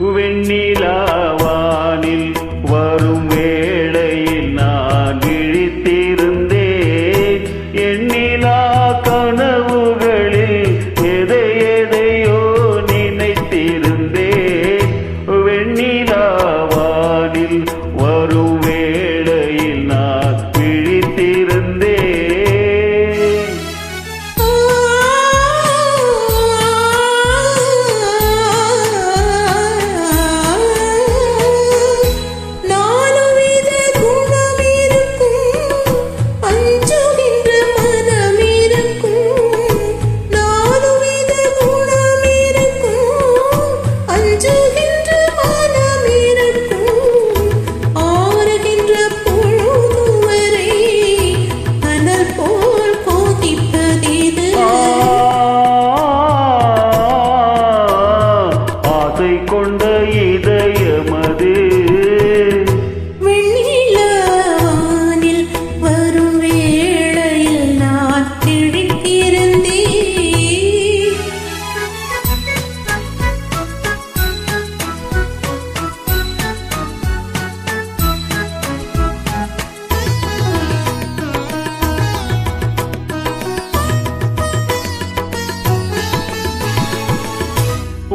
வெண்ணிலாவா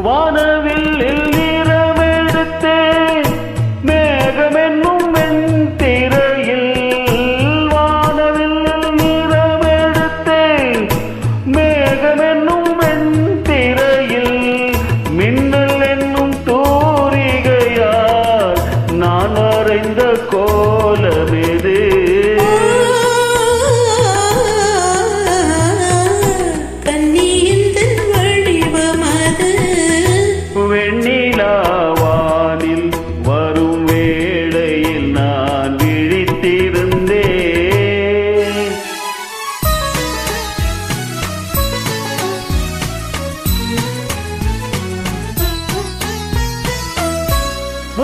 வானவில் நிறமெடுத்தேன்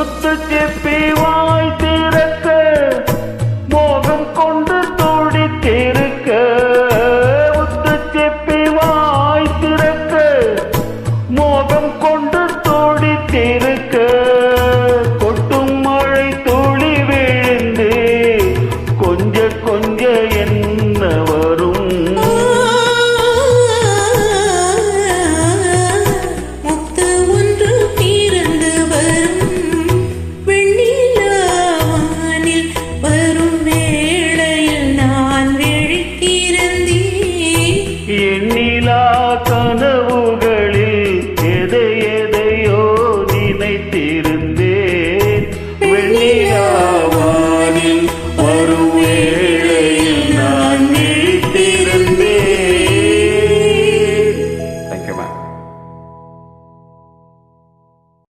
முத்துக்கு பேவாய்